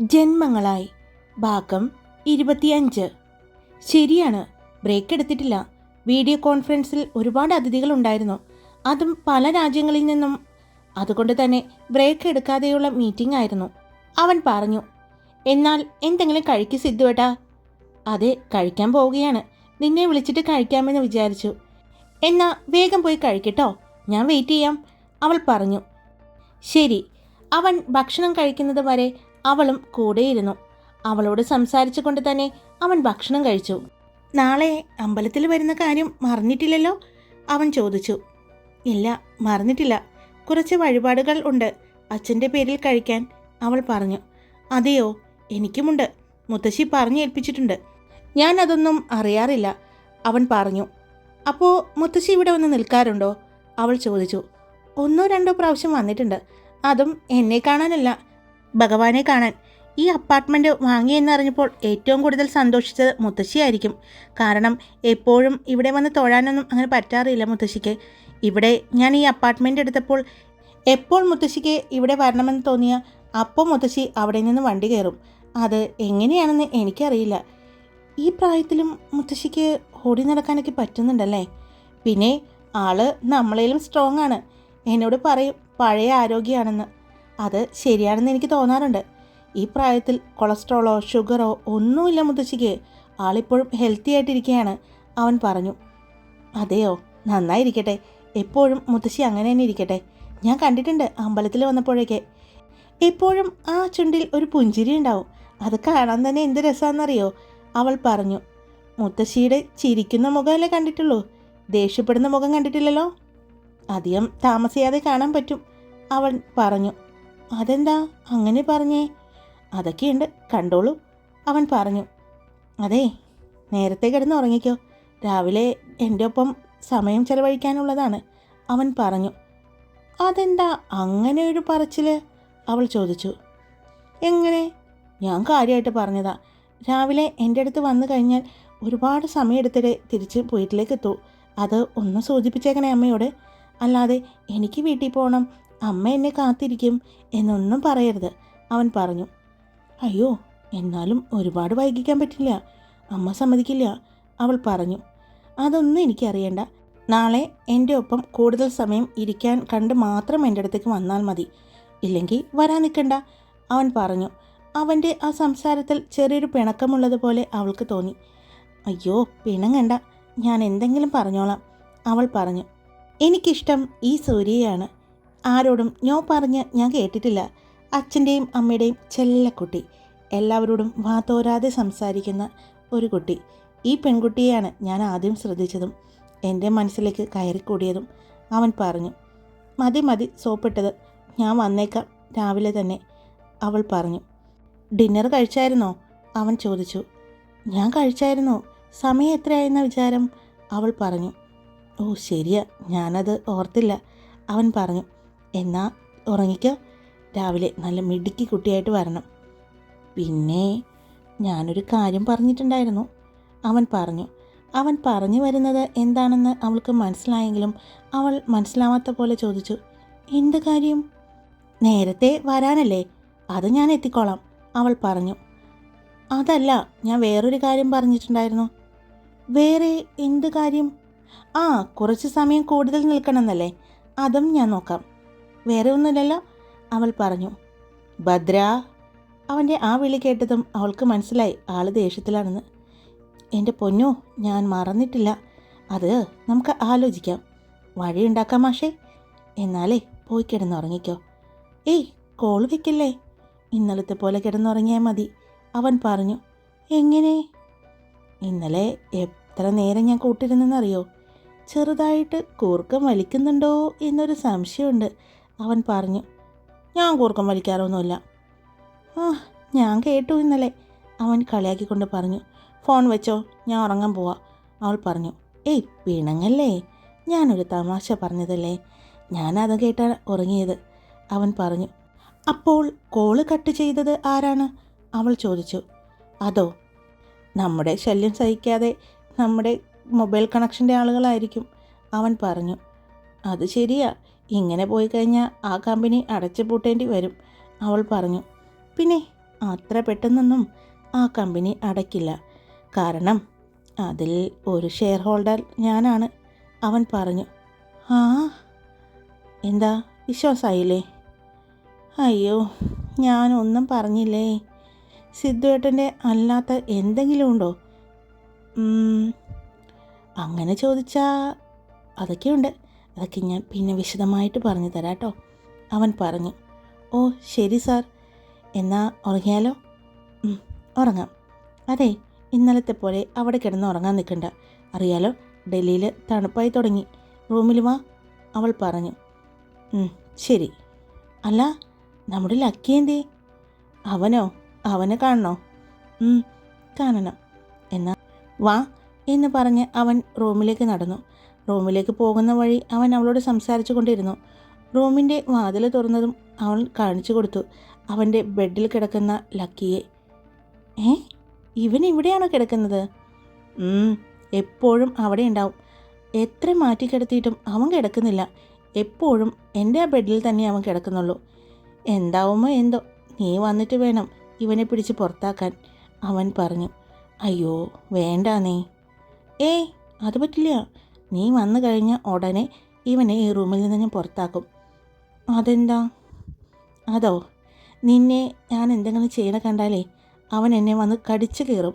ജന്മങ്ങളായി. ഭാഗം ഇരുപത്തിയഞ്ച്. ശരിയാണ് ബ്രേക്ക് എടുത്തിട്ടില്ല. വീഡിയോ കോൺഫറൻസിൽ ഒരുപാട് അതിഥികൾ ഉണ്ടായിരുന്നു. അതും പല രാജ്യങ്ങളിൽ നിന്നും. അതുകൊണ്ട് തന്നെ ബ്രേക്ക് എടുക്കാതെയുള്ള മീറ്റിംഗ് ആയിരുന്നു. അവൻ പറഞ്ഞു എന്നാൽ എന്തെങ്കിലും കഴിക്ക് സിദ്ധുവേട്ടാ. അതെ കഴിക്കാൻ പോവുകയാണ്. നിന്നെ വിളിച്ചിട്ട് കഴിക്കാമെന്ന് വിചാരിച്ചു. എന്നാ വേഗം പോയി കഴിക്കട്ടോ. ഞാൻ വെയിറ്റ് ചെയ്യാം. അവൾ പറഞ്ഞു ശരി. അവൻ ഭക്ഷണം കഴിക്കുന്നത് വരെ അവളും കൂടെയിരുന്നു. അവളോട് സംസാരിച്ചു കൊണ്ട് തന്നെ അവൻ ഭക്ഷണം കഴിച്ചു. നാളെ അമ്പലത്തിൽ വരുന്ന കാര്യം മറന്നിട്ടില്ലല്ലോ? അവൻ ചോദിച്ചു. ഇല്ല മറന്നിട്ടില്ല. കുറച്ച് വഴിപാടുകൾ ഉണ്ട്. അച്ഛന്റെ പേരിൽ കഴിക്കാൻ അവൾ പറഞ്ഞു. അതെയോ? എനിക്കുമുണ്ട്. മുത്തശ്ശി പറഞ്ഞു ഏൽപ്പിച്ചിട്ടുണ്ട്. ഞാൻ അതൊന്നും അറിയാറില്ല അവൻ പറഞ്ഞു. അപ്പോൾ മുത്തശ്ശി ഇവിടെ വന്ന് നിൽക്കാറുണ്ടോ? അവൾ ചോദിച്ചു. ഒന്നോ രണ്ടോ പ്രാവശ്യം വന്നിട്ടുണ്ട്. അതും എന്നെ കാണാനല്ല. ഭഗവാനെ കാണാൻ. ഈ അപ്പാർട്ട്മെന്റ് വാങ്ങിയെന്നറിഞ്ഞപ്പോൾ ഏറ്റവും കൂടുതൽ സന്തോഷിച്ചത് മുത്തശ്ശിയായിരിക്കും. കാരണം എപ്പോഴും ഇവിടെ വന്ന് തൊഴാനൊന്നും അങ്ങനെ പറ്റാറില്ല മുത്തശ്ശിക്ക്. ഇവിടെ ഞാൻ ഈ അപ്പാർട്ട്മെന്റ് എടുത്തപ്പോൾ എപ്പോൾ മുത്തശ്ശിക്ക് ഇവിടെ വരണമെന്ന് തോന്നിയ അപ്പോൾ മുത്തശ്ശി അവിടെ നിന്ന് വണ്ടി കയറും. അത് എങ്ങനെയാണെന്ന് എനിക്കറിയില്ല. ഈ പ്രായത്തിലും മുത്തശ്ശിക്ക് ഓടി നടക്കാനൊക്കെ പറ്റുന്നുണ്ടല്ലേ? പിന്നെ ആൾ നമ്മളേലും സ്ട്രോങ് ആണ്. എന്നോട് പറയും പഴയ ആരോഗ്യമാണെന്ന് അത് ശരിയാണെന്ന് എനിക്ക് തോന്നാറുണ്ട്. ഈ പ്രായത്തിൽ കൊളസ്ട്രോളോ ഷുഗറോ ഒന്നുമില്ല മുത്തശ്ശിക്ക്. ആളിപ്പോഴും ഹെൽത്തി ആയിട്ടിരിക്കുകയാണ് അവൻ പറഞ്ഞു. അതെയോ നന്നായിരിക്കട്ടെ. എപ്പോഴും മുത്തശ്ശി അങ്ങനെ തന്നെ ഇരിക്കട്ടെ. ഞാൻ കണ്ടിട്ടുണ്ട് അമ്പലത്തിൽ വന്നപ്പോഴേക്ക്. എപ്പോഴും ആ ചുണ്ടിൽ ഒരു പുഞ്ചിരി ഉണ്ടാവും. അത് കാണാൻ തന്നെ എന്ത് രസമാണെന്നറിയോ അവൾ പറഞ്ഞു. മുത്തശ്ശിയുടെ ചിരിക്കുന്ന മുഖമല്ലേ കണ്ടിട്ടുള്ളൂ? ദേഷ്യപ്പെടുന്ന മുഖം കണ്ടിട്ടില്ലല്ലോ? അധികം താമസിയാതെ കാണാൻ പറ്റും അവൻ പറഞ്ഞു. അതെന്താ? അങ്ങനെ പറഞ്ഞേ. അതൊക്കെയുണ്ട്. കണ്ടോളൂ. അവൻ പറഞ്ഞു. അതെ നേരത്തെ കിടന്ന് ഉറങ്ങിക്കോ. രാവിലെ എന്റെ ഒപ്പം സമയം ചെലവഴിക്കാനുള്ളതാണ്. അവൻ പറഞ്ഞു. അതെന്താ അങ്ങനെ ഒരു പറച്ചിൽ അവൾ ചോദിച്ചു. എങ്ങനെ? ഞാൻ കാര്യമായിട്ട് പറഞ്ഞതാ. രാവിലെ എന്റെ അടുത്ത് വന്നു കഴിഞ്ഞാൽ ഒരുപാട് സമയമെടുത്തിട്ട് തിരിച്ച് വീട്ടിലേക്ക് എത്തൂ. അത് ഒന്ന് സൂചിപ്പിച്ചേക്കണേ അമ്മയോട്. അല്ലാതെ എനിക്ക് വീട്ടിൽ പോകണം അമ്മ എന്നെ കാത്തിരിക്കും എന്നൊന്നും പറയരുത്. അവൻ പറഞ്ഞു അയ്യോ എന്നാലും ഒരുപാട് വൈകിക്കാൻ പറ്റില്ല. അമ്മ സമ്മതിക്കില്ല. അവൾ പറഞ്ഞു അതൊന്നും എനിക്കറിയണ്ട. നാളെ എന്റെ ഒപ്പം കൂടുതൽ സമയം ഇരിക്കാൻ കണ്ട് മാത്രം എന്റെ അടുത്തേക്ക് വന്നാൽ മതി. ഇല്ലെങ്കിൽ വരാൻ നിൽക്കണ്ട. അവൻ പറഞ്ഞു അവന്റെ ആ സംസാരത്തിൽ ചെറിയൊരു പിണക്കമുള്ളതുപോലെ അവൾക്ക് തോന്നി. അയ്യോ പിണങ്ങണ്ട ഞാൻ എന്തെങ്കിലും പറഞ്ഞോളാം. അവൾ പറഞ്ഞു എനിക്കിഷ്ടം ഈ സൂര്യയാണ്. ആരോടും ഞോ പറഞ്ഞ് ഞാൻ കേട്ടിട്ടില്ല. അച്ഛന്റെയും അമ്മയുടെയും ചെല്ലക്കുട്ടി. എല്ലാവരോടും വാതോരാതെ സംസാരിക്കുന്ന ഒരു കുട്ടി. ഈ പെൺകുട്ടിയെയാണ് ഞാൻ ആദ്യം ശ്രദ്ധിച്ചതും എന്റെ മനസ്സിലേക്ക് കയറിക്കൂടിയതും. അവൻ പറഞ്ഞു മതി മതി സോപ്പിട്ടത്. ഞാൻ വന്നേക്കാം. രാവിലെ തന്നെ. അവൾ പറഞ്ഞു ഡിന്നർ കഴിച്ചായിരുന്നോ? അവൻ ചോദിച്ചു ഞാൻ കഴിച്ചായിരുന്നു? സമയം എത്രയായെന്ന വിചാരം? അവൾ പറഞ്ഞു ഓ ശരിയാ. ഞാനത് ഓർത്തില്ല. അവൻ പറഞ്ഞു എന്നാ ഉറങ്ങിക്കോ. രാവിലെ നല്ല മിടുക്കി കുട്ടിയായിട്ട് വരണം. പിന്നെ ഞാനൊരു കാര്യം പറഞ്ഞിട്ടുണ്ടായിരുന്നു. അവൻ പറഞ്ഞു അവൻ പറഞ്ഞു വരുന്നത് എന്താണെന്ന് അവൾക്ക് മനസ്സിലായെങ്കിലും അവൾ മനസ്സിലാവാത്ത പോലെ ചോദിച്ചു എന്ത് കാര്യം? നേരത്തെ വരാനല്ലേ അത് ഞാൻ എത്തിക്കോളാം അവൾ പറഞ്ഞു. അതല്ല ഞാൻ വേറൊരു കാര്യം പറഞ്ഞിട്ടുണ്ടായിരുന്നു. വേറെ എന്ത് കാര്യം? ആ കുറച്ച് സമയം കൂടുതൽ നിൽക്കണമെന്നല്ലേ അതും ഞാൻ നോക്കാം. വേറെ ഒന്നുമില്ലല്ലോ അവൾ പറഞ്ഞു. ഭദ്ര അവന്റെ ആ വിളി കേട്ടതും അവൾക്ക് മനസ്സിലായി ആൾ ദേഷ്യത്തിലാണെന്ന്. എന്റെ പൊന്നോ ഞാൻ മറന്നിട്ടില്ല. അത് നമുക്ക് ആലോചിക്കാം. വഴിയുണ്ടാക്കാം മാഷേ. എന്നാലേ പോയി കിടന്നുറങ്ങിക്കോ. ഏയ് കോൾ വെക്കല്ലേ? ഇന്നലത്തെ പോലെ കിടന്നുറങ്ങിയാൽ മതി അവൻ പറഞ്ഞു. എങ്ങനെ? ഇന്നലെ എത്ര നേരം ഞാൻ കൂട്ടിരുന്നെന്നറിയോ? ചെറുതായിട്ട് കൂർക്കം വലിക്കുന്നുണ്ടോ എന്നൊരു സംശയമുണ്ട്. അവൻ പറഞ്ഞു ഞാൻ കൂർക്കം വലിക്കാറൊന്നുമില്ല. ആ ഞാൻ കേട്ടു ഇന്നലെ അവൻ കളിയാക്കിക്കൊണ്ട് പറഞ്ഞു. ഫോൺ വെച്ചോ ഞാൻ ഉറങ്ങാൻ പോവാ അവൾ പറഞ്ഞു. ഏയ് പിണങ്ങല്ലേ ഞാനൊരു തമാശ പറഞ്ഞതല്ലേ ഞാനത് കേട്ടാണ് ഉറങ്ങിയത് അവൻ പറഞ്ഞു. അപ്പോൾ കോൾ കട്ട് ചെയ്തത് ആരാണ്? അവൾ ചോദിച്ചു. അതോ നമ്മുടെ ശല്യം സഹിക്കാതെ നമ്മുടെ മൊബൈൽ കണക്ഷന്റെ ആളുകളായിരിക്കും അവൻ പറഞ്ഞു. അത് ശരിയാ ഇങ്ങനെ പോയി കഴിഞ്ഞാൽ ആ കമ്പനി അടച്ചു പൂട്ടേണ്ടി വരും അവൾ പറഞ്ഞു. പിന്നെ അത്ര പെട്ടെന്നൊന്നും ആ കമ്പനി അടയ്ക്കില്ല. കാരണം അതിൽ ഒരു ഷെയർ ഹോൾഡർ ഞാനാണ് അവൻ പറഞ്ഞു. ആ എന്താ വിശ്വാസമായില്ലേ അയ്യോ ഞാനൊന്നും പറഞ്ഞില്ലേ? സിദ്ധുവേട്ടന്റെ അല്ലാത്ത എന്തെങ്കിലും ഉണ്ടോ? അങ്ങനെ ചോദിച്ചാൽ അതൊക്കെയുണ്ട്. അതൊക്കെ ഞാൻ പിന്നെ വിശദമായിട്ട് പറഞ്ഞു തരാം കേട്ടോ. അവൻ പറഞ്ഞു ഓ ശരി സാർ. എന്നാ ഉറങ്ങിയാലോ? ഉറങ്ങാം. അതെ ഇന്നലത്തെ പോലെ അവിടെ കിടന്ന് ഉറങ്ങാൻ നിൽക്കണ്ട. അറിയാലോ ഡൽഹിയിൽ തണുപ്പായി തുടങ്ങി. റൂമിൽ വാ അവൾ പറഞ്ഞു. "ഉം, ശരി. അല്ല നമ്മുടെ ലക്കി എന്തേ? അവനോ? അവനെ കാണണോ? കാണണം. എന്നാ വാ എന്ന് പറഞ്ഞ് അവൻ റൂമിലേക്ക് നടന്നു. റൂമിലേക്ക് പോകുന്ന വഴി അവൻ അവളോട് സംസാരിച്ചു കൊണ്ടിരുന്നു. റൂമിന്റെ വാതിൽ തുറന്നതും അവൻ കാണിച്ചു കൊടുത്തു. അവന്റെ ബെഡിൽ കിടക്കുന്ന ലക്കിയെ. ഏ? ഇവൻ ഇവിടെയാണോ കിടക്കുന്നത്? എപ്പോഴും അവിടെ ഉണ്ടാവും. എത്ര മാറ്റി കിടത്തിയിട്ടും അവൻ കിടക്കുന്നില്ല. എപ്പോഴും എന്റെ ആ ബെഡിൽ തന്നെ അവൻ കിടക്കുന്നുള്ളൂ. എന്താവുമോ എന്തോ. നീ വന്നിട്ട് വേണം ഇവനെ പിടിച്ച് പുറത്താക്കാൻ അവൻ പറഞ്ഞു. അയ്യോ വേണ്ട നീ ഏയ് അത് പറ്റില്ല. നീ വന്നു കഴിഞ്ഞ ഉടനെ ഇവനെ ഈ റൂമിൽ നിന്ന് ഞാൻ പുറത്താക്കും. അതെന്താ? അതോ നിന്നെ ഞാൻ എന്തെങ്കിലും ചെയ്യണ കണ്ടാലേ അവൻ എന്നെ വന്ന് കടിച്ചു കയറും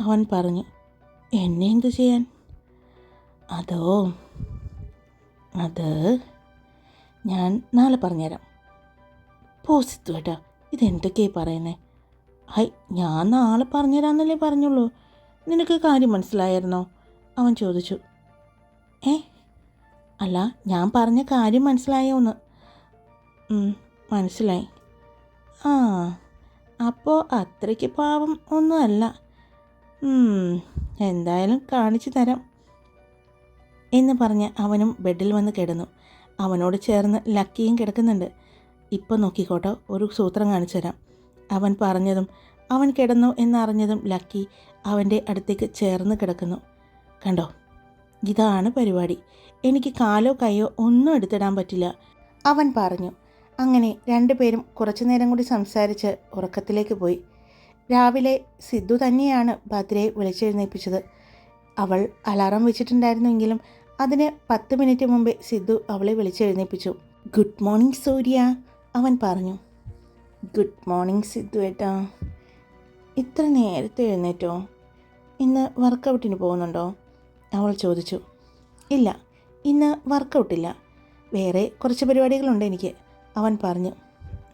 അവൻ പറഞ്ഞു. എന്നെ എന്തു ചെയ്യാൻ? അതോ? അത് ഞാൻ നാളെ പറഞ്ഞുതരാം. പോസിത്തു കേട്ടോ ഇതെന്തൊക്കെയായി പറയുന്നത് ഹൈ ഞാൻ നാളെ പറഞ്ഞുതരാമെന്നല്ലേ പറഞ്ഞുള്ളൂ. നിനക്ക് കാര്യം മനസ്സിലായിരുന്നോ? അവൻ ചോദിച്ചു. ഏ? അല്ല ഞാൻ പറഞ്ഞ കാര്യം മനസ്സിലായോ എന്ന് മനസ്സിലായി. ആ അപ്പോൾ അത്രയ്ക്ക് പാവം ഒന്നുമല്ല. എന്തായാലും കാണിച്ചു തരാം. എന്ന് പറഞ്ഞ് അവനും ബെഡിൽ വന്ന് കിടന്നു. അവനോട് ചേർന്ന് ലക്കിയും കിടക്കുന്നുണ്ട്. ഇപ്പം നോക്കിക്കോട്ടോ ഒരു സൂത്രം കാണിച്ചു തരാം. അവൻ പറഞ്ഞതും അവൻ കിടന്നു എന്നറിഞ്ഞതും ലക്കി അവന്റെ അടുത്തേക്ക് ചേർന്ന് കിടക്കുന്നു. കണ്ടോ? ഇതാണ് പരിപാടി. എനിക്ക് കാലോ കൈയോ ഒന്നും എടുത്തിടാൻ പറ്റില്ല. അവൻ പറഞ്ഞു. അങ്ങനെ രണ്ടുപേരും കുറച്ചു നേരം കൂടി സംസാരിച്ച് ഉറക്കത്തിലേക്ക് പോയി. രാവിലെ സിദ്ധു തന്നെയാണ് ഭദ്രയെ വിളിച്ചെഴുന്നേൽപ്പിച്ചത് അവൾ അലാറം വെച്ചിട്ടുണ്ടായിരുന്നെങ്കിലും അതിന് പത്ത് മിനിറ്റ് മുമ്പേ സിദ്ധു അവളെ വിളിച്ചെഴുന്നേൽപ്പിച്ചു ഗുഡ് മോർണിംഗ് സൂര്യ അവൻ പറഞ്ഞു. ഗുഡ് മോർണിംഗ് സിദ്ധു ഏട്ടാ. ഇത്ര നേരത്തെ എഴുന്നേറ്റോ? ഇന്ന് വർക്കൗട്ടിന് പോകുന്നുണ്ടോ? അവൾ ചോദിച്ചു ഇല്ല ഇന്ന് വർക്കൗട്ടില്ല. വേറെ കുറച്ച് പരിപാടികളുണ്ട് എനിക്ക് അവൻ പറഞ്ഞു.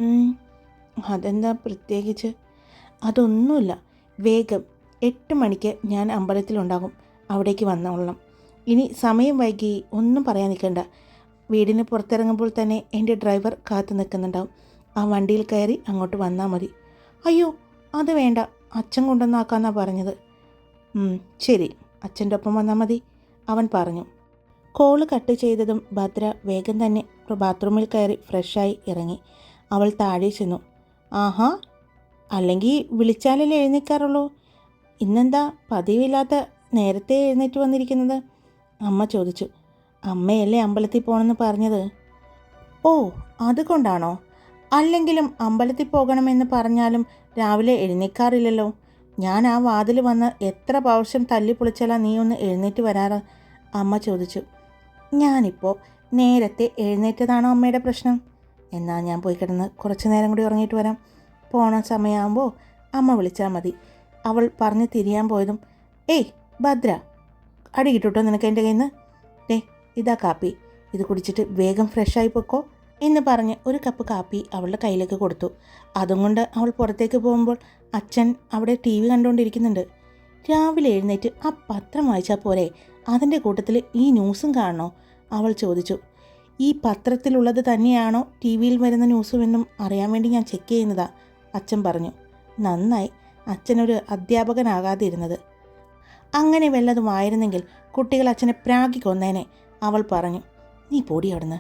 "ഉം, അതെന്താ പ്രത്യേകിച്ച്? അതൊന്നുമില്ല. വേഗം എട്ട് മണിക്ക് ഞാൻ അമ്പലത്തിലുണ്ടാകും. അവിടേക്ക് വന്നോളണം. ഇനി സമയം വൈകി ഒന്നും പറയാൻ നിൽക്കണ്ട. വീടിന് പുറത്തിറങ്ങുമ്പോൾ തന്നെ എന്റെ ഡ്രൈവർ കാത്തു നിൽക്കുന്നുണ്ടാവും. ആ വണ്ടിയിൽ കയറി അങ്ങോട്ട് വന്നാൽ മതി. അയ്യോ അത് വേണ്ട. അച്ഛൻ കൊണ്ടുവന്നാക്കാന്നാണ് പറഞ്ഞത്. "ഉം, ശരി. അച്ഛന്റെ ഒപ്പം വന്നാൽ മതി അവൻ പറഞ്ഞു. കോൾ കട്ട് ചെയ്തതും ഭദ്ര വേഗം തന്നെ ബാത്റൂമിൽ കയറി ഫ്രഷായി ഇറങ്ങി. അവൾ താഴെ ചെന്നു. ആഹാ അല്ലെങ്കിൽ വിളിച്ചാലല്ലേ എഴുന്നേക്കാറുള്ളൂ? ഇന്നെന്താ പതിവില്ലാത്ത നേരത്തെ എഴുന്നേറ്റ് വന്നിരിക്കുന്നത്? അമ്മ ചോദിച്ചു. അമ്മയല്ലേ അമ്പലത്തിൽ പോകണമെന്ന് പറഞ്ഞത്? ഓ അതുകൊണ്ടാണോ? അല്ലെങ്കിലും അമ്പലത്തിൽ പോകണമെന്ന് പറഞ്ഞാലും രാവിലെ എഴുന്നേൽക്കാറില്ലല്ലോ ഞാൻ ആ വാതിൽ വന്ന് എത്ര പ്രാവശ്യം തല്ലി പൊളിച്ചാലാ നീ ഒന്ന് എഴുന്നേറ്റ് വരാറ്? അമ്മ ചോദിച്ചു. ഞാനിപ്പോൾ നേരത്തെ എഴുന്നേറ്റതാണോ അമ്മയുടെ പ്രശ്നം? എന്നാൽ ഞാൻ പോയി കിടന്ന് കുറച്ച് നേരം കൂടി ഉറങ്ങിയിട്ട് വരാം. പോണ സമയമാകുമ്പോൾ അമ്മ വിളിച്ചാൽ മതി. അവൾ പറഞ്ഞ് തിരിയാൻ പോയതും ഏയ് ഭദ്ര അടി കിട്ടുട്ടോ നിനക്ക് എന്റെ കയ്യിൽ നിന്ന് ദേ ഇതാ കാപ്പി. ഇത് കുടിച്ചിട്ട് വേഗം ഫ്രഷായി പൊക്കോ എന്ന് പറഞ്ഞ് ഒരു കപ്പ് കാപ്പി അവളുടെ കയ്യിലേക്ക് കൊടുത്തു. അതും കൊണ്ട് അവൾ പുറത്തേക്ക് പോകുമ്പോൾ അച്ഛൻ അവിടെ ടി വി കണ്ടുകൊണ്ടിരിക്കുന്നുണ്ട്. രാവിലെ എഴുന്നേറ്റ് ആ പത്രം വായിച്ചാൽ പോരെ അതിന്റെ കൂട്ടത്തിൽ ഈ ന്യൂസും കാണണോ? അവൾ ചോദിച്ചു. ഈ പത്രത്തിലുള്ളത് തന്നെയാണോ ടി വിയിൽ വരുന്ന ന്യൂസുമെന്നും അറിയാൻ വേണ്ടി ഞാൻ ചെക്ക് ചെയ്യുന്നതാ അച്ഛൻ പറഞ്ഞു. നന്നായി. അച്ഛനൊരു അധ്യാപകനാകാതിരുന്നത്. അങ്ങനെ വല്ലതുമായിരുന്നെങ്കിൽ കുട്ടികൾ അച്ഛനെ പ്രാഗി കൊന്നേനെ അവൾ പറഞ്ഞു. നീ പൊടി അവിടുന്ന്.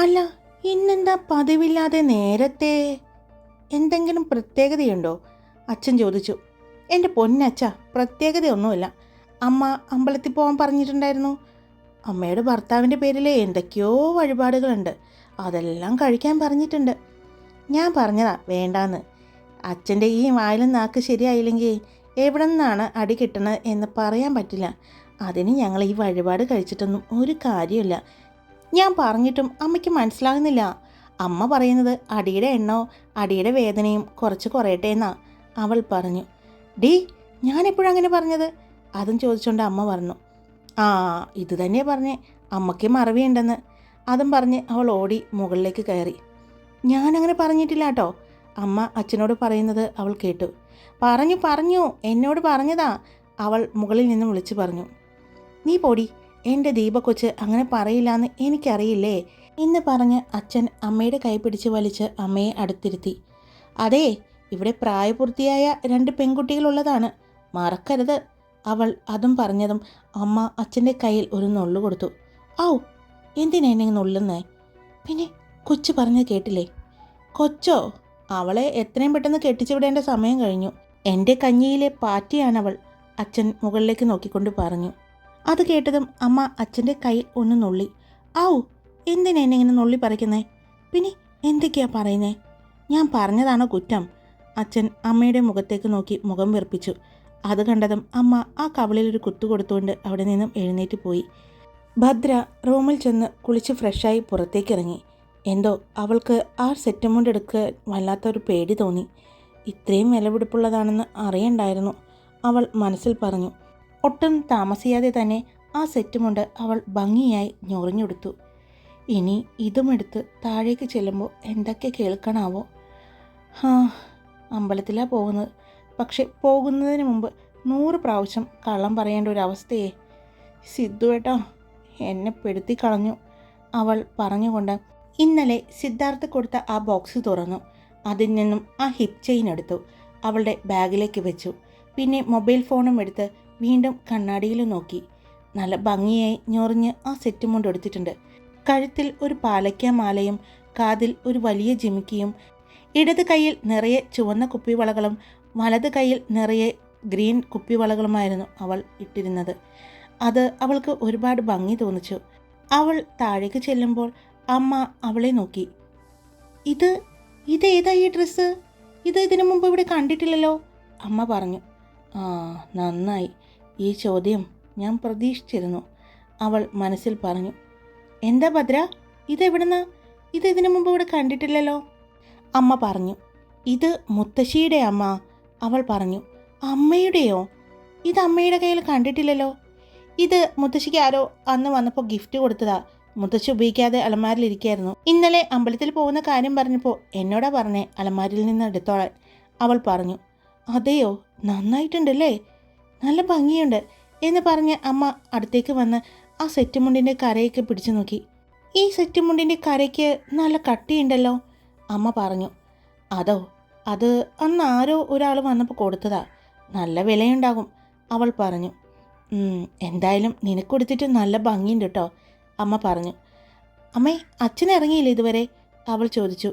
അല്ല ഇന്നെന്താ പതിവില്ലാതെ നേരത്തെ? എന്തെങ്കിലും പ്രത്യേകതയുണ്ടോ? അച്ഛൻ ചോദിച്ചു എന്റെ പൊന്നച്ഛ പ്രത്യേകതയൊന്നുമില്ല. അമ്മ അമ്പലത്തിൽ പോകാൻ പറഞ്ഞിട്ടുണ്ടായിരുന്നു. അമ്മയുടെ ഭർത്താവിന്റെ പേരിൽ എന്തൊക്കെയോ വഴിപാടുകളുണ്ട്. അതെല്ലാം കഴിക്കാൻ പറഞ്ഞിട്ടുണ്ട്. ഞാൻ പറഞ്ഞതാ വേണ്ടാന്ന്. അച്ഛന്റെ ഈ വായിലും നാക്ക് ശരിയായില്ലെങ്കിൽ എവിടെ നിന്നാണ് അടി കിട്ടണത് എന്ന് പറയാൻ പറ്റില്ല. അതിന് ഞങ്ങൾ ഈ വഴിപാട് കഴിച്ചിട്ടൊന്നും ഒരു കാര്യമില്ല. ഞാൻ പറഞ്ഞിട്ടും അമ്മയ്ക്ക് മനസ്സിലാകുന്നില്ല. അമ്മ പറയുന്നത് അടിയുടെ എണ്ണോ അടിയുടെ വേദനയും കുറച്ച് കുറയട്ടെ എന്നാ. അവൾ പറഞ്ഞു ഡീ ഞാനെപ്പോഴും അങ്ങനെ പറഞ്ഞത്? അതും ചോദിച്ചുകൊണ്ട് അമ്മ പറഞ്ഞു ആ ഇത് തന്നെ പറഞ്ഞേ അമ്മയ്ക്ക് മറവിയുണ്ടെന്ന്. അതും പറഞ്ഞ് അവൾ ഓടി മുകളിലേക്ക് കയറി. ഞാനങ്ങനെ പറഞ്ഞിട്ടില്ല കേട്ടോ അമ്മ അച്ഛനോട് പറയുന്നത് അവൾ കേട്ടു. പറഞ്ഞു പറഞ്ഞു എന്നോട് പറഞ്ഞതാ അവൾ മുകളിൽ നിന്ന് വിളിച്ചു പറഞ്ഞു. നീ പോടി എന്റെ ദീപക്കൊച്ച് അങ്ങനെ പറയില്ലാന്ന് എനിക്കറിയില്ലേ എന്ന് പറഞ്ഞ് അച്ഛൻ അമ്മയുടെ കൈ പിടിച്ച് വലിച്ച് അമ്മയെ അടുത്തിരുത്തി. അതെ ഇവിടെ പ്രായപൂർത്തിയായ രണ്ട് പെൺകുട്ടികളുള്ളതാണ്. മറക്കരുത്. അവൾ അതും പറഞ്ഞതും അമ്മ അച്ഛന്റെ കയ്യിൽ ഒരു നുള്ളു കൊടുത്തു. ഔ എന്തിനാ എന്നെ നുള്ളുന്നേ? പിന്നെ കൊച്ചു പറഞ്ഞത് കേട്ടില്ലേ? കൊച്ചോ അവളെ എത്രയും പെട്ടെന്ന് കെട്ടിച്ചുവിടേണ്ട സമയം കഴിഞ്ഞു. എന്റെ കഞ്ഞിയിലെ പാറ്റിയാണവൾ അച്ഛൻ മുകളിലേക്ക് നോക്കിക്കൊണ്ട് പറഞ്ഞു. അത് കേട്ടതും അമ്മ അച്ഛന്റെ കയ്യിൽ ഒന്ന് നുള്ളി. ഔ എന്തിനാ എന്നെ ഇങ്ങനെ നുള്ളി പറിക്കുന്നേ? പിന്നെ എന്തൊക്കെയാ പറയുന്നേ? ഞാൻ പറഞ്ഞതാണോ കുറ്റം? അച്ഛൻ അമ്മയുടെ മുഖത്തേക്ക് നോക്കി മുഖം വീർപ്പിച്ചു അത് കണ്ടതും അമ്മ ആ കവളിൽ ഒരു കുത്തു കൊടുത്തുകൊണ്ട് അവിടെ നിന്നും എഴുന്നേറ്റ് പോയി. ഭദ്ര റൂമിൽ ചെന്ന് കുളിച്ച് ഫ്രഷായി പുറത്തേക്കിറങ്ങി. എന്തോ അവൾക്ക് ആ സെറ്റ് മുണ്ട് എടുക്കാൻ വല്ലാത്തൊരു പേടി തോന്നി. ഇത്രയും വിലപിടിപ്പുള്ളതാണെന്ന് അറിയണ്ടായിരുന്നു. അവൾ മനസ്സിൽ പറഞ്ഞു ഒട്ടും താമസിയാതെ തന്നെ ആ സെറ്റുമുണ്ട് അവൾ ഭംഗിയായി ഞൊറിഞ്ഞെടുത്തു. ഇനി ഇതുമെടുത്ത് താഴേക്ക് ചെല്ലുമ്പോൾ എന്തൊക്കെ കേൾക്കണാവോ? ഹാ അമ്പലത്തിലാണ് പോകുന്നത്. പക്ഷെ പോകുന്നതിന് മുമ്പ് നൂറ് പ്രാവശ്യം കള്ളം പറയേണ്ട ഒരു അവസ്ഥയെ. സിദ്ധു ഏട്ടാ എന്നെ പെടുത്തി കളഞ്ഞു. അവൾ പറഞ്ഞുകൊണ്ട് ഇന്നലെ സിദ്ധാർത്ഥ കൊടുത്ത ആ ബോക്സ് തുറന്നു. അതിൽ നിന്നും ആ ഹിപ് ചെയിൻ എടുത്തു. അവളുടെ ബാഗിലേക്ക് വെച്ചു. പിന്നെ മൊബൈൽ ഫോണും എടുത്ത് വീണ്ടും കണ്ണാടിയിൽ നോക്കി. നല്ല ഭംഗിയായി ഞൊറിഞ്ഞ് ആ സെറ്റ് മുണ്ട് എടുത്തിട്ടുണ്ട്. കഴുത്തിൽ ഒരു പാലയ്ക്ക മാലയും കാതിൽ ഒരു വലിയ ജിമിക്കിയും ഇടത് കയ്യിൽ നിറയെ ചുവന്ന കുപ്പിവളകളും വലത് കയ്യിൽ നിറയെ ഗ്രീൻ കുപ്പിവളകളുമായിരുന്നു അവൾ ഇട്ടിരുന്നത്. അത് അവൾക്ക് ഒരുപാട് ഭംഗി തോന്നിച്ചു. അവൾ താഴേക്ക് ചെല്ലുമ്പോൾ അമ്മ അവളെ നോക്കി. ഇത് ഇതേതാ ഈ ഡ്രസ്സ്? ഇത് ഇതിനു മുമ്പ് ഇവിടെ കണ്ടിട്ടില്ലല്ലോ? അമ്മ പറഞ്ഞു. ആ നന്നായി. ഈ ചോദ്യം ഞാൻ പ്രതീക്ഷിച്ചിരുന്നു അവൾ മനസ്സിൽ പറഞ്ഞു. എന്താ ഭദ്ര? ഇതെവിടുന്ന? ഇത് ഇതിനു മുമ്പ് ഇവിടെ കണ്ടിട്ടില്ലല്ലോ? അമ്മ പറഞ്ഞു. ഇത് മുത്തശ്ശിയുടെ അമ്മ അവൾ പറഞ്ഞു. അമ്മയുടെയോ? ഇത് അമ്മയുടെ കയ്യിൽ കണ്ടിട്ടില്ലല്ലോ. ഇത് മുത്തശ്ശിക്ക് ആരോ അന്ന് വന്നപ്പോൾ ഗിഫ്റ്റ് കൊടുത്തതാ. മുത്തശ്ശി ഉപയോഗിക്കാതെ അലമാരിലിരിക്കായിരുന്നു ഇന്നലെ അമ്പലത്തിൽ പോകുന്ന കാര്യം പറഞ്ഞപ്പോൾ എന്നോടാ പറഞ്ഞേ അലമാരിൽ നിന്ന് എടുത്തോളാൻ. അവൾ പറഞ്ഞു. അതെയോ? നന്നായിട്ടുണ്ടല്ലേ? നല്ല ഭംഗിയുണ്ട് എന്ന് പറഞ്ഞ് അമ്മ അടുത്തേക്ക് വന്ന് ആ സെറ്റ് മുണ്ടിന്റെ കരയൊക്കെ പിടിച്ചു നോക്കി. ഈ സെറ്റ് മുണ്ടിന്റെ കരയ്ക്ക് നല്ല കട്ടിയുണ്ടല്ലോ. അമ്മ പറഞ്ഞു അതോ അത് അന്ന് ആരോ ഒരാൾ വന്നപ്പോൾ കൊടുത്തതാ. നല്ല വിലയുണ്ടാകും. അവൾ പറഞ്ഞു എന്തായാലും നിനക്ക് കൊടുത്തിട്ട് നല്ല ഭംഗിയുണ്ട് കേട്ടോ അമ്മ പറഞ്ഞു അമ്മേ അച്ഛൻ ഇറങ്ങിയില്ല ഇതുവരെ? അവൾ ചോദിച്ചു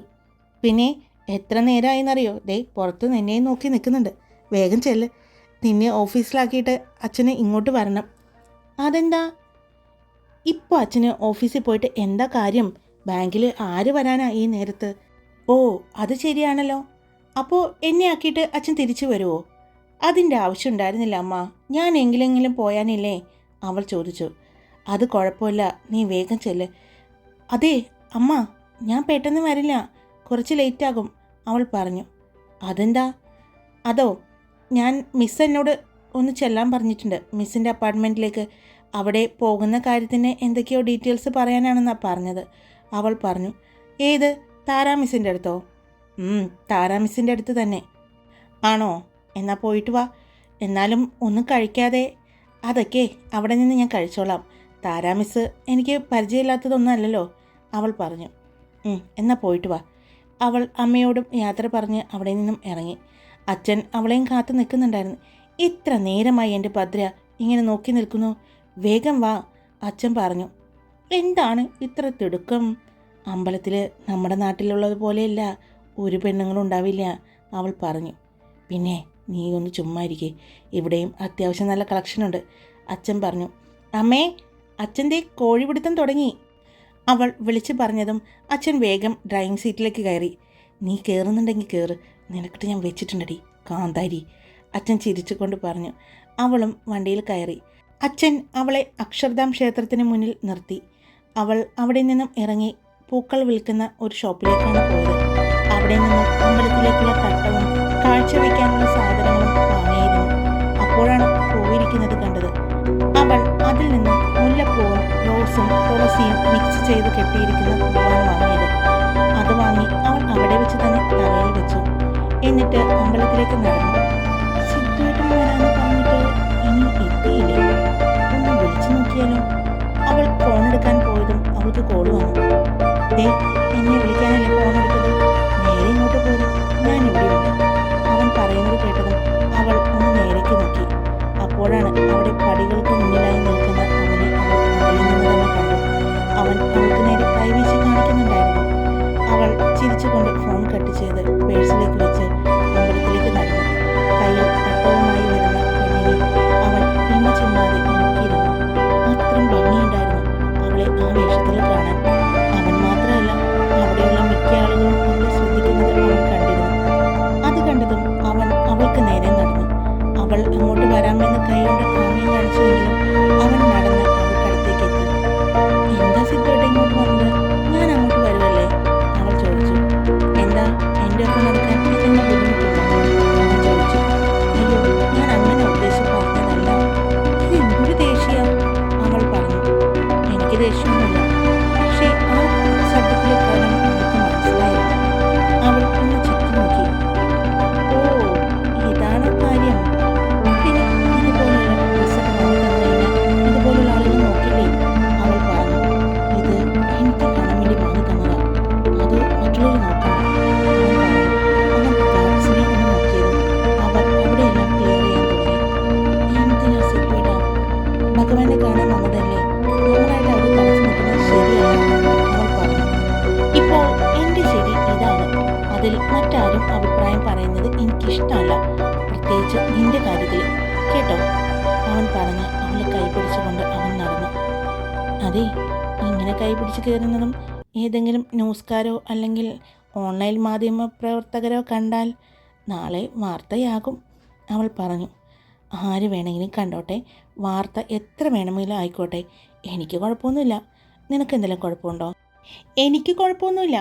പിന്നെ എത്ര നേരമായെന്നറിയോ ദേ പുറത്ത് നിന്നെ നോക്കി നിൽക്കുന്നുണ്ട്. വേഗം ചെല്ല്. നിന്നെ ഓഫീസിലാക്കിയിട്ട് അച്ഛനെ ഇങ്ങോട്ട് വരണം. അതെന്താ? ഇപ്പോൾ അച്ഛന് ഓഫീസിൽ പോയിട്ട് എന്താ കാര്യം? ബാങ്കിൽ ആര് വരാനാ ഈ നേരത്ത്? ഓ അത് ശരിയാണല്ലോ. അപ്പോൾ എന്നെ ആക്കിയിട്ട് അച്ഛൻ തിരിച്ചു വരുമോ അതിന്റെ ആവശ്യം ഉണ്ടായിരുന്നില്ല അമ്മ. ഞാൻ എങ്കിലെങ്കിലും പോയാനില്ലേ? അവൾ ചോദിച്ചു. അത് കുഴപ്പമില്ല നീ വേഗം ചെല്ല്. അതെ അമ്മ ഞാൻ പെട്ടെന്ന് വരില്ല. കുറച്ച് ലേറ്റാകും അവൾ പറഞ്ഞു. അതെന്താ? അതോ ഞാൻ മിസ് എന്നോട് ഒന്ന് ചെല്ലാൻ പറഞ്ഞിട്ടുണ്ട്. മിസ്സിന്റെ അപ്പാർട്ട്മെന്റിലേക്ക്. അവിടെ പോകുന്ന കാര്യത്തിന് എന്തൊക്കെയോ ഡീറ്റെയിൽസ് പറയാനാണെന്നാണ് പറഞ്ഞത്. അവൾ പറഞ്ഞു. ഏത്? താരാ മിസ്സിന്റെ അടുത്തോ താരാമിസിന്റെ അടുത്ത് തന്നെ. ആണോ? എന്നാൽ പോയിട്ട് വാ. എന്നാലും ഒന്നും കഴിക്കാതെ. അതൊക്കെ അവിടെ നിന്ന് ഞാൻ കഴിച്ചോളാം. താരാമിസ് എനിക്ക് പരിചയമില്ലാത്തതൊന്നും അല്ലല്ലോ അവൾ പറഞ്ഞു. എന്നാൽ എന്നാ പോയിട്ട് വാ. അവൾ അമ്മയോടും യാത്ര പറഞ്ഞ് അവിടെ നിന്നും ഇറങ്ങി. അച്ഛൻ അവളെയും കാത്തു നിൽക്കുന്നുണ്ടായിരുന്നു. ഇത്ര നേരമായി എന്റെ ഭദ്ര ഇങ്ങനെ നോക്കി നിൽക്കുന്നു. വേഗം വാ അച്ഛൻ പറഞ്ഞു. എന്താണ് ഇത്ര തിടുക്കം? അമ്പലത്തിൽ നമ്മുടെ നാട്ടിലുള്ളത് പോലെയല്ല ഒരു പെണ്ണുങ്ങളും ഉണ്ടാവില്ല അവൾ പറഞ്ഞു. പിന്നെ നീ ഒന്ന് ചുമ്മാ ഇരിക്കേ. ഇവിടെയും അത്യാവശ്യം നല്ല കളക്ഷനുണ്ട് അച്ഛൻ പറഞ്ഞു. അമ്മേ അച്ഛന്റെ കോഴിപിടുത്തം തുടങ്ങി. അവൾ വിളിച്ചു പറഞ്ഞതും അച്ഛൻ വേഗം ഡ്രൈവിംഗ് സീറ്റിലേക്ക് കയറി. നീ കയറുന്നുണ്ടെങ്കിൽ കയറ് നിനക്കിട്ട് ഞാൻ വെച്ചിട്ടുണ്ടടി. കാന്താരി. അച്ഛൻ ചിരിച്ചുകൊണ്ട് പറഞ്ഞു. അവളും വണ്ടിയിൽ കയറി. അച്ഛൻ അവളെ അക്ഷർധാം ക്ഷേത്രത്തിന് മുന്നിൽ നിർത്തി. അവൾ അവിടെ നിന്നും ഇറങ്ങി പൂക്കൾ വിൽക്കുന്ന ഒരു ഷോപ്പിലേക്കാണ് പോയത്. അവിടെ നിന്നും അമ്പലത്തിലേക്കുള്ള തട്ടവും കാഴ്ചവെക്കാനുള്ള സാധനങ്ങളും വാങ്ങിയിരുന്നു. അപ്പോഴാണ് പൂവിരിക്കുന്നത് കണ്ടത്. അവൾ അതിൽ നിന്ന് മുല്ലപ്പൂവും റോസും തുളസിയും മിക്സ് ചെയ്ത് കെട്ടിയിരിക്കുന്ന പൂവാണ് വാങ്ങിയത്. അത് വാങ്ങി അവൾ അവിടെ വെച്ച് തന്നെ തലയിൽ വെച്ചു. എന്നിട്ട് അമ്പലത്തിലേക്ക് നടന്നു. സിദ്ധുവേട്ടൻ ഇനി എത്തിയില്ല? ഒന്ന് വിളിച്ചു അവൾ ഫോൺ എടുക്കാൻ അവൾക്ക് കോൾ വന്നു. ദേ എന്നെ വിളിക്കാനല്ലേ ഫോൺ എടുത്തത്? നേരെ ഇങ്ങോട്ട് പോരും. ഞാൻ ഇവിടെയുണ്ട് അവൻ പറയുന്നത് കേട്ടതും അവൾ ഒന്ന് നേരേക്ക് നോക്കി. അപ്പോഴാണ് അവിടെ പടികൾക്ക് മുന്നിലായി നിൽക്കുന്ന അവനെ അവൾ മുകളിൽ നിന്ന് തന്നെ കണ്ടു. അവൻ അവൾക്ക് നേരെ കൈവീശി കാണിക്കുന്നുണ്ടായിരുന്നു. അവൾ ചിരിച്ചുകൊണ്ട് ഫോൺ കട്ട് ചെയ്ത് പേഴ്സിലേക്ക് അതെ ഇങ്ങനെ കൈപിടിച്ച് കയറുന്നതും ഏതെങ്കിലും ന്യൂസ്കാരോ അല്ലെങ്കിൽ ഓൺലൈൻ മാധ്യമ പ്രവർത്തകരോ കണ്ടാൽ നാളെ വാർത്തയാകും അവൾ പറഞ്ഞു. ആര് വേണമെങ്കിലും കണ്ടോട്ടെ വാർത്ത എത്ര വേണമെങ്കിലും ആയിക്കോട്ടെ എനിക്ക് കുഴപ്പമൊന്നുമില്ല. നിനക്ക് എന്തെങ്കിലും കുഴപ്പമുണ്ടോ? എനിക്ക് കുഴപ്പമൊന്നുമില്ല.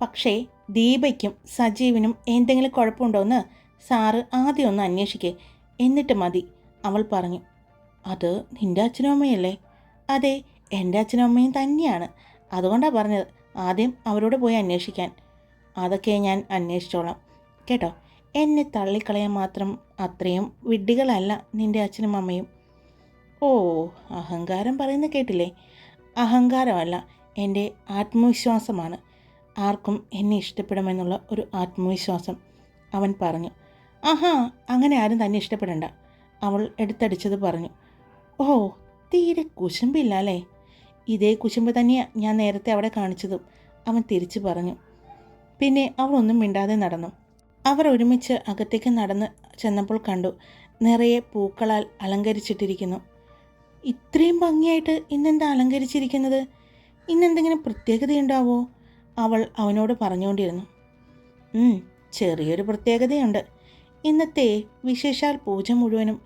പക്ഷേ ദീപയ്ക്കും സജീവിനും എന്തെങ്കിലും കുഴപ്പമുണ്ടോയെന്ന് സാറ് ആദ്യം ഒന്ന് അന്വേഷിക്കേ എന്നിട്ട് മതി അവൾ പറഞ്ഞു. അത് നിന്റെ അച്ഛനും അമ്മയല്ലേ? അതെ എന്റെ അച്ഛനും അമ്മയും തന്നെയാണ്. അതുകൊണ്ടാണ് പറഞ്ഞത് ആദ്യം അവരോട് പോയി അന്വേഷിക്കാൻ. അതൊക്കെ ഞാൻ അന്വേഷിച്ചോളാം. കേട്ടോ? എന്നെ തള്ളിക്കളയാൻ മാത്രം അത്രയും വിഡ്ഢികളല്ല നിന്റെ അച്ഛനും അമ്മയും. ഓ അഹങ്കാരം പറയുന്ന കേട്ടില്ലേ? അഹങ്കാരമല്ല എന്റെ ആത്മവിശ്വാസമാണ്. ആർക്കും എന്നെ ഇഷ്ടപ്പെടുമെന്നുള്ള ഒരു ആത്മവിശ്വാസം അവൻ പറഞ്ഞു. ആഹാ അങ്ങനെ ആരും തന്നെ ഇഷ്ടപ്പെടണ്ട അവൾ എടുത്തടിച്ചത് പറഞ്ഞു. ഓ തീരെ കുശുമ്പില്ല അല്ലേ ഇതേ കുശുമ്പ് തന്നെയാണ് ഞാൻ നേരത്തെ അവിടെ കാണിച്ചതും. അവൻ തിരിച്ചു പറഞ്ഞു. പിന്നെ അവൾ ഒന്നും മിണ്ടാതെ നടന്നു. അവർ ഒരുമിച്ച് അകത്തേക്ക് നടന്ന് ചെന്നപ്പോൾ കണ്ടു നിറയെ പൂക്കളാൽ അലങ്കരിച്ചിട്ടിരിക്കുന്നു. ഇത്രയും ഭംഗിയായിട്ട് ഇന്നെന്താ അലങ്കരിച്ചിരിക്കുന്നത്? ഇന്നെന്തെങ്കിലും പ്രത്യേകതയുണ്ടാവോ? അവൾ അവനോട് പറഞ്ഞുകൊണ്ടിരുന്നു. "ഉം, ചെറിയൊരു പ്രത്യേകതയുണ്ട്. ഇന്നത്തെ വിശേഷാൽ പൂജ മുഴുവനും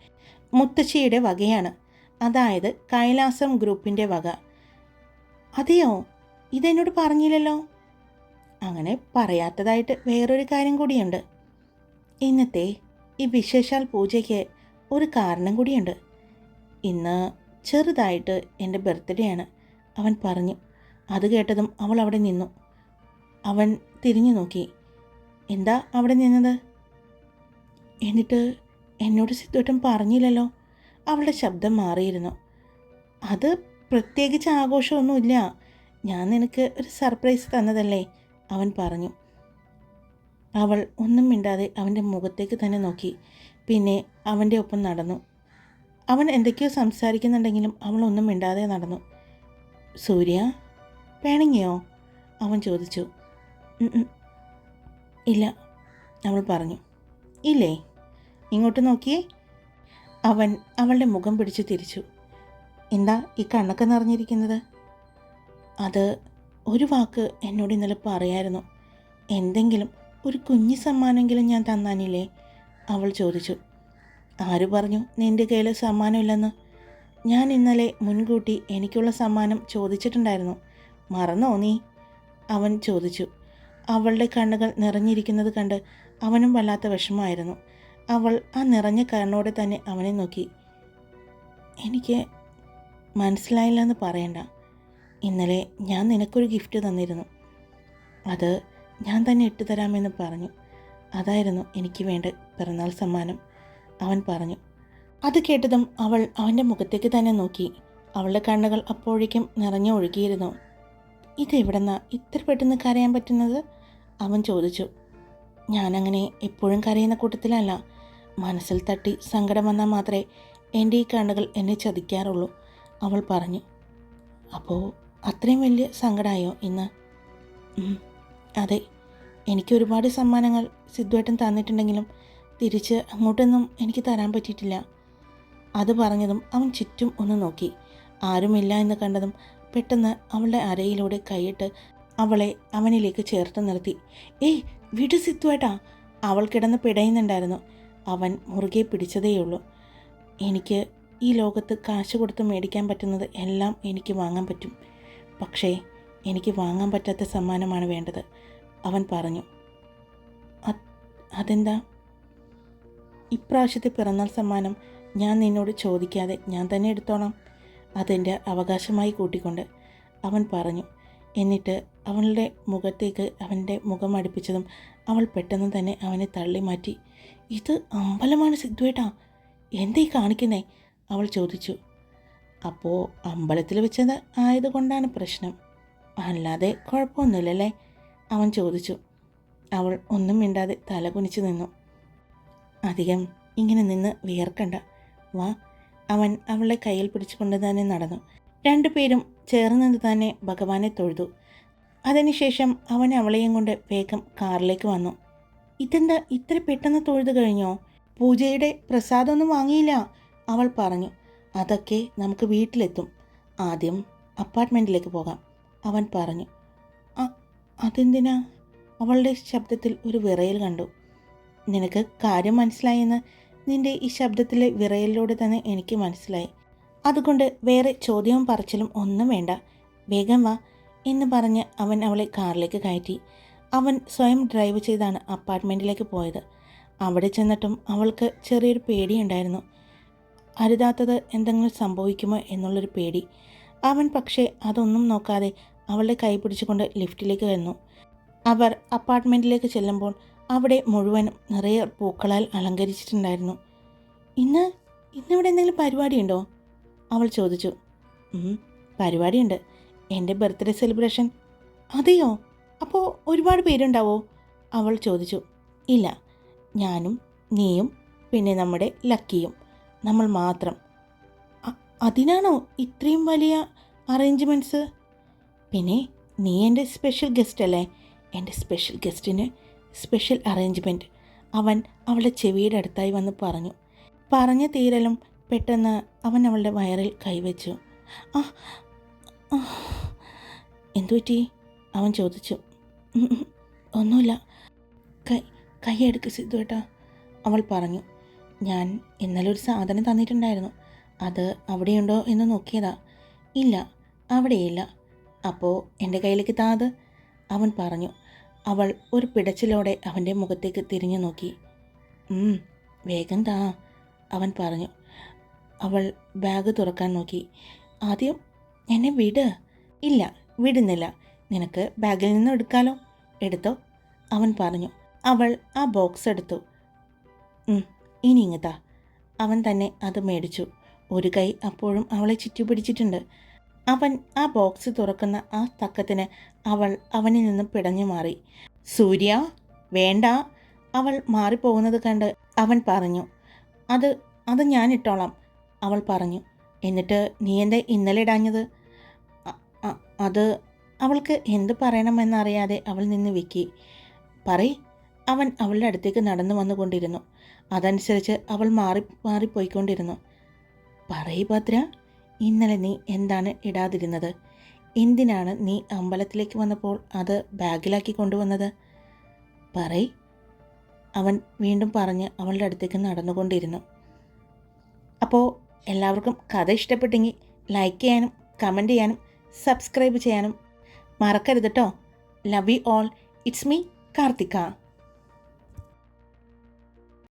മുത്തശ്ശിയുടെ വകയാണ്. അതായത് കൈലാസം ഗ്രൂപ്പിന്റെ വക. അതെയോ? ഇതെന്നോട് പറഞ്ഞില്ലല്ലോ? അങ്ങനെ പറയാത്തതായിട്ട് വേറൊരു കാര്യം കൂടിയുണ്ട്. ഇന്നത്തെ ഈ വിശേഷാൽ പൂജയ്ക്ക് ഒരു കാരണം കൂടിയുണ്ട്. ഇന്ന് ചെറുതായിട്ട് എന്റെ ബർത്ത്ഡേ ആണ് അവൻ പറഞ്ഞു. അത് കേട്ടതും അവൾ അവിടെ നിന്നു. അവൻ തിരിഞ്ഞു നോക്കി. എന്താ അവിടെ നിന്നത്? എന്നിട്ട് എന്നോട് സിദ്ധുവട്ടം പറഞ്ഞില്ലല്ലോ? അവളുടെ ശബ്ദം മാറിയിരുന്നു. അത് പ്രത്യേകിച്ച് ആഘോഷമൊന്നുമില്ല. ഞാൻ നിനക്ക് ഒരു സർപ്രൈസ് തന്നതല്ലേ? അവൻ പറഞ്ഞു. അവൾ ഒന്നും മിണ്ടാതെ അവന്റെ മുഖത്തേക്ക് തന്നെ നോക്കി. പിന്നെ അവന്റെ ഒപ്പം നടന്നു. അവൻ എന്തൊക്കെയോ സംസാരിക്കുന്നുണ്ടെങ്കിലും അവൾ ഒന്നും മിണ്ടാതെ നടന്നു. സൂര്യ പേണങ്ങിയോ അവൻ ചോദിച്ചു. "ഉം, ഉം. ഇല്ല അവൾ പറഞ്ഞു. ഇല്ലേ? ഇങ്ങോട്ട് നോക്കിയേ. അവൻ അവളുടെ മുഖം പിടിച്ചു തിരിച്ചു. എന്താ ഈ കണ്ണൊക്കെ നിറഞ്ഞിരിക്കുന്നത്? അത് ഒരു വാക്ക് എന്നോട് ഇന്നലെ പറയായിരുന്നു. എന്തെങ്കിലും ഒരു കുഞ്ഞു സമ്മാനമെങ്കിലും ഞാൻ തന്നാനില്ലേ? അവൾ ചോദിച്ചു. ആര് പറഞ്ഞു നിന്റെ കയ്യിൽ സമ്മാനമില്ലെന്ന്? ഞാൻ ഇന്നലെ മുൻകൂട്ടി എനിക്കുള്ള സമ്മാനം ചോദിച്ചിട്ടുണ്ടായിരുന്നു. മറന്നോ നീ? അവൻ ചോദിച്ചു. അവളുടെ കണ്ണുകൾ നിറഞ്ഞിരിക്കുന്നത് കണ്ട് അവനും വല്ലാത്ത വിഷമമായിരുന്നു. അവൾ ആ നിറഞ്ഞ കണ്ണോടെ തന്നെ അവനെ നോക്കി. എനിക്ക് മനസ്സിലായില്ലെന്ന് പറയണ്ട. ഇന്നലെ ഞാൻ നിനക്കൊരു ഗിഫ്റ്റ് തന്നിരുന്നു. അത് ഞാൻ തന്നെ ഇട്ടു തരാമെന്ന് പറഞ്ഞു. അതായിരുന്നു എനിക്ക് വേണ്ട പിറന്നാൾ സമ്മാനം. അവൻ പറഞ്ഞു. അത് കേട്ടതും അവൾ അവന്റെ മുഖത്തേക്ക് തന്നെ നോക്കി. അവളുടെ കണ്ണുകൾ അപ്പോഴേക്കും നിറഞ്ഞു ഒഴുകിയിരുന്നു. ഇതെവിടെന്നാ ഇത്ര പെട്ടെന്ന് കരയാൻ പറ്റുന്നത്? അവൻ ചോദിച്ചു. ഞാനങ്ങനെ എപ്പോഴും കരയുന്ന കൂട്ടത്തിലല്ല. മനസ്സിൽ തട്ടി സങ്കടം വന്നാൽ മാത്രമേ എന്റെ ഈ കണ്ണുകൾ എന്നെ ചതിക്കാറുള്ളൂ. അവൾ പറഞ്ഞു അപ്പോൾ അത്രയും വലിയ സങ്കടമായോ ഇന്ന്? അതെ. എനിക്ക് ഒരുപാട് സമ്മാനങ്ങൾ സിദ്ധുവേട്ടൻ തന്നിട്ടുണ്ടെങ്കിലും തിരിച്ച് അങ്ങോട്ടൊന്നും എനിക്ക് തരാൻ പറ്റിയിട്ടില്ല. അത് പറഞ്ഞതും അവൻ ചുറ്റും ഒന്ന് നോക്കി. ആരുമില്ല എന്ന് കണ്ടതും പെട്ടെന്ന് അവളുടെ അരയിലൂടെ കൈയിട്ട് അവളെ അവനിലേക്ക് ചേർത്ത് നിർത്തി. ഏയ് വിട് സിദ്ധുവേട്ടാ. അവൾ കിടന്ന് പിടയുന്നുണ്ടായിരുന്നു. അവൻ മുറുകെ പിടിച്ചതേയുള്ളൂ. എനിക്ക് ഈ ലോകത്ത് കാശ് കൊടുത്ത് മേടിക്കാൻ പറ്റുന്നത് എല്ലാം എനിക്ക് വാങ്ങാൻ പറ്റും. പക്ഷേ എനിക്ക് വാങ്ങാൻ പറ്റാത്ത സമ്മാനമാണ് വേണ്ടത് അവൻ പറഞ്ഞു. "അത്- അതെന്താ? ഇപ്രാവശ്യത്തെ പിറന്നാൾ സമ്മാനം ഞാൻ നിന്നോട് ചോദിക്കാതെ ഞാൻ തന്നെ എടുത്തോളാം അതെന്റെ അവകാശമായി കൂട്ടിക്കൊണ്ട് അവൻ പറഞ്ഞു. എന്നിട്ട് അവളുടെ മുഖത്തേക്ക് അവന്റെ മുഖം അടുപ്പിച്ചതും അവൾ പെട്ടെന്ന് തന്നെ അവനെ തള്ളി മാറ്റി. ഇത് അമ്പലമാണ് സിദ്ധുവേട്ടാ. എന്തേ കാണിക്കുന്നേ? അവൾ ചോദിച്ചു അപ്പോൾ അമ്പലത്തിൽ വെച്ചത് ആയതുകൊണ്ടാണ് പ്രശ്നം? അല്ലാതെ കുഴപ്പമൊന്നുമില്ലല്ലേ? അവൻ ചോദിച്ചു. അവൾ ഒന്നും മിണ്ടാതെ തല കുനിച്ചു നിന്നു. അധികം ഇങ്ങനെ നിന്ന് വിയർക്കണ്ട. വാ. അവൻ അവളെ കയ്യിൽ പിടിച്ചുകൊണ്ട് തന്നെ നടന്നു. രണ്ടുപേരും ചേർന്ന് നിന്ന് തന്നെ ഭഗവാനെ തൊഴുതു. അതിനുശേഷം അവൻ അവളെയും കൊണ്ട് വേഗം കാറിലേക്ക് വന്നു. ഇതെന്താ ഇത്ര പെട്ടെന്ന് തൊഴുതു കഴിഞ്ഞോ? പൂജയുടെ പ്രസാദമൊന്നും വാങ്ങിയില്ല. അവൾ പറഞ്ഞു അതൊക്കെ നമുക്ക് വീട്ടിലെത്തും. ആദ്യം അപ്പാർട്ട്മെന്റിലേക്ക് പോകാം അവൻ പറഞ്ഞു. "അ- അതെന്തിനാ? അവളുടെ ശബ്ദത്തിൽ ഒരു വിറയൽ കണ്ടു. നിനക്ക് കാര്യം മനസ്സിലായെന്ന് നിന്റെ ഈ ശബ്ദത്തിലെ വിറയലിലൂടെ തന്നെ എനിക്ക് മനസ്സിലായി. അതുകൊണ്ട് വേറെ ചോദ്യവും പറച്ചിലും ഒന്നും വേണ്ട. വേഗം വാ എന്ന് പറഞ്ഞ് അവൻ അവളെ കാറിലേക്ക് കയറ്റി. അവൻ സ്വയം ഡ്രൈവ് ചെയ്താണ് അപ്പാർട്ട്മെന്റിലേക്ക് പോയത്. അവിടെ ചെന്നിട്ടും അവൾക്ക് ചെറിയൊരു പേടിയുണ്ടായിരുന്നു. അരുതാത്തത് എന്തെങ്കിലും സംഭവിക്കുമോ എന്നുള്ളൊരു പേടി. അവൻ പക്ഷേ അതൊന്നും നോക്കാതെ അവളുടെ കൈ പിടിച്ചുകൊണ്ട് ലിഫ്റ്റിലേക്ക് വന്നു അവർ അപ്പാർട്ട്മെന്റിലേക്ക് ചെല്ലുമ്പോൾ അവിടെ മുഴുവനും നിറയെ പൂക്കളാൽ അലങ്കരിച്ചിട്ടുണ്ടായിരുന്നു. ഇന്ന് ഇന്നിവിടെ എന്തെങ്കിലും പരിപാടിയുണ്ടോ? അവൾ ചോദിച്ചു. "ഉം, പരിപാടിയുണ്ട്. എന്റെ ബർത്ത്ഡേ സെലിബ്രേഷൻ. അതെയോ? അപ്പോൾ ഒരുപാട് പേരുണ്ടാവോ? അവൾ ചോദിച്ചു. ഇല്ല ഞാനും നീയും പിന്നെ നമ്മുടെ ലക്കിയും. നമ്മൾ മാത്രം. അതിനാണോ ഇത്രയും വലിയ അറേഞ്ച്മെന്റ്സ് പിന്നെ നീ എന്റെ സ്പെഷ്യൽ ഗസ്റ്റ് അല്ലേ? എന്റെ സ്പെഷ്യൽ ഗസ്റ്റിന് സ്പെഷ്യൽ അറേഞ്ച്മെന്റ് അവൻ അവളുടെ ചെവിയുടെ അടുത്തായി വന്ന് പറഞ്ഞു. പറഞ്ഞ തീരലും പെട്ടെന്ന് അവൻ അവളുടെ വയറിൽ കൈവച്ചു. ആ. എന്തുപറ്റി അവൻ ചോദിച്ചു. "ഉം, ഉം, ഒന്നുമില്ല. കൈ കൈ എടുക്ക് സിദ്ധുവേട്ടാ അവൾ പറഞ്ഞു. ഞാൻ ഇന്നലെ ഒരു സാധനം തന്നിട്ടുണ്ടായിരുന്നു. അത് അവിടെയുണ്ടോ എന്ന് നോക്കിയതാ. ഇല്ല അവിടെയില്ല. അപ്പോൾ എന്റെ കയ്യിലേക്ക് താ അത്. അവൻ പറഞ്ഞു. അവൾ ഒരു പിടച്ചിലോടെ അവന്റെ മുഖത്തേക്ക് തിരിഞ്ഞു നോക്കി. "ഉം, വേഗം താ അവൻ പറഞ്ഞു. അവൾ ബാഗ് തുറക്കാൻ നോക്കി. ആദ്യം എന്നെ വിട്. ഇല്ല വിടുന്നില്ല. നിനക്ക് ബാഗിൽ നിന്ന് എടുക്കാലോ? എടുത്തോ? അവൻ പറഞ്ഞു. അവൾ ആ ബോക്സ് എടുത്തു. "ഉം, ഇനി ഇങ്ങതാ അവൻ തന്നെ അത് മേടിച്ചു. ഒരു കൈ അപ്പോഴും അവളെ ചുറ്റിപ്പിടിച്ചിട്ടുണ്ട്. അവൻ ആ ബോക്സ് തുറക്കുന്ന ആ തക്കത്തിന് അവൾ അവനിൽ നിന്ന് പിടഞ്ഞു മാറി. സൂര്യ വേണ്ട. അവൾ മാറിപ്പോകുന്നത് കണ്ട് അവൻ പറഞ്ഞു അത് അത് ഞാൻ ഇട്ടോളാം. അവൾ പറഞ്ഞു എന്നിട്ട് നീ എന്റെ ഇന്നലെ ഇടാഞ്ഞത്? അത് അവൾക്ക് എന്ത് പറയണമെന്നറിയാതെ അവൾ നിന്ന് വിക്കി. പറ അവൻ അവളുടെ അടുത്തേക്ക് നടന്നു വന്നുകൊണ്ടിരുന്നു. അതനുസരിച്ച് അവൾ മാറി മാറിപ്പോയിക്കൊണ്ടിരുന്നു. പറയ് ഭദ്ര ഇന്നലെ നീ എന്താണ് ഇടാതിരുന്നത്? എന്തിനാണ് നീ അമ്പലത്തിലേക്ക് വന്നപ്പോൾ അത് ബാഗിലാക്കി കൊണ്ടുവന്നത്? പറയ് അവൻ വീണ്ടും പറഞ്ഞ് അവളുടെ അടുത്തേക്ക് നടന്നുകൊണ്ടിരുന്നു. അപ്പോൾ എല്ലാവർക്കും കഥ ഇഷ്ടപ്പെട്ടെങ്കിൽ ലൈക്ക് ചെയ്യാനും കമന്റ് ചെയ്യാനും സബ്സ്ക്രൈബ് ചെയ്യാനും മറക്കരുത് കേട്ടോ love you all it's me Karthika